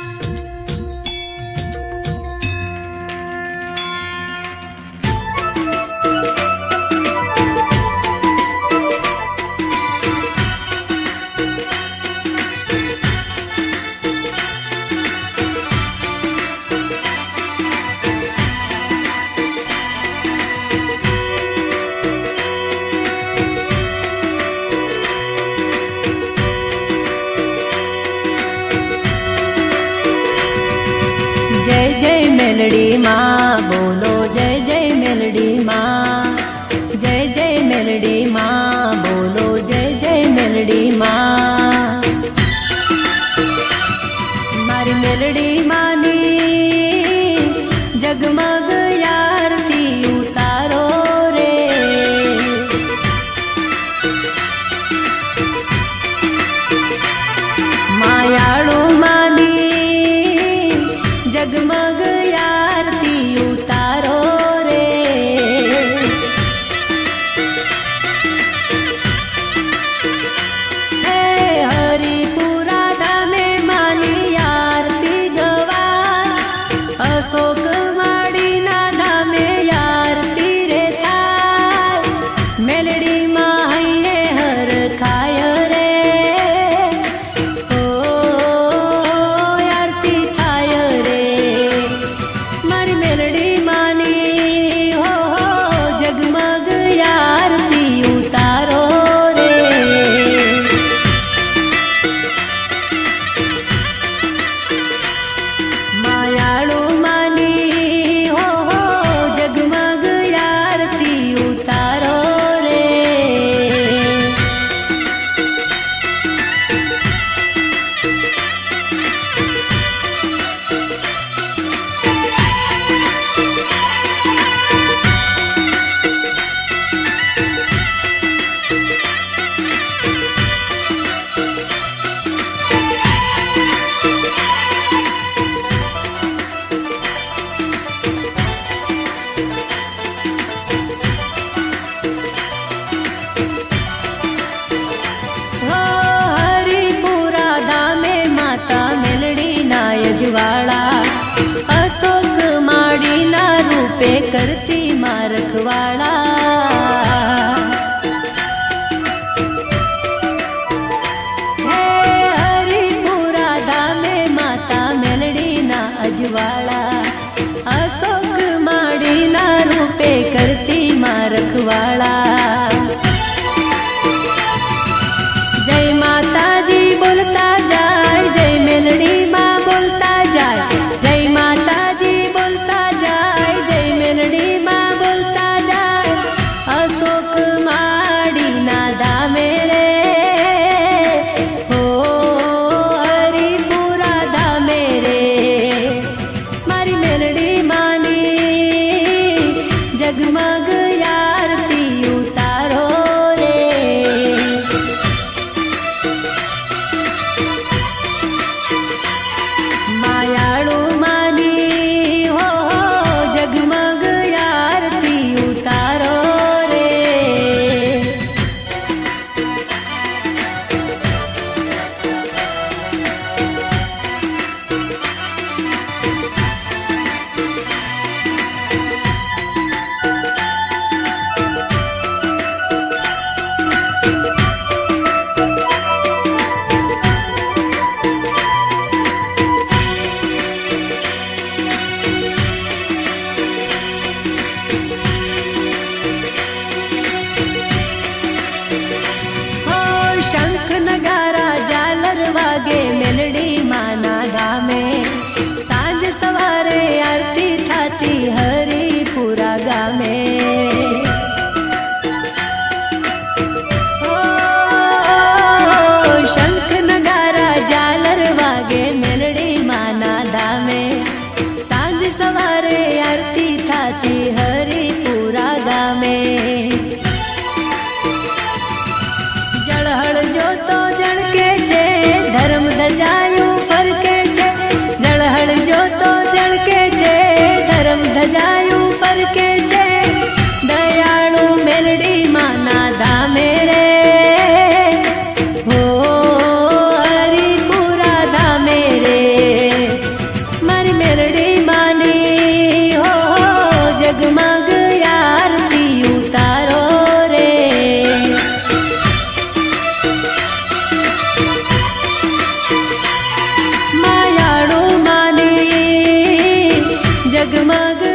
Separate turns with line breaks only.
Thank you. જય મેલડી માં બોલો જય જય મેલડી માં જય જય મેલડી માં બોલો જય જય મેલડી માં મારી મેલડી માની જગમગ યારતી ઉતારો રે. માયાળું માની જગમગ करते જગમગ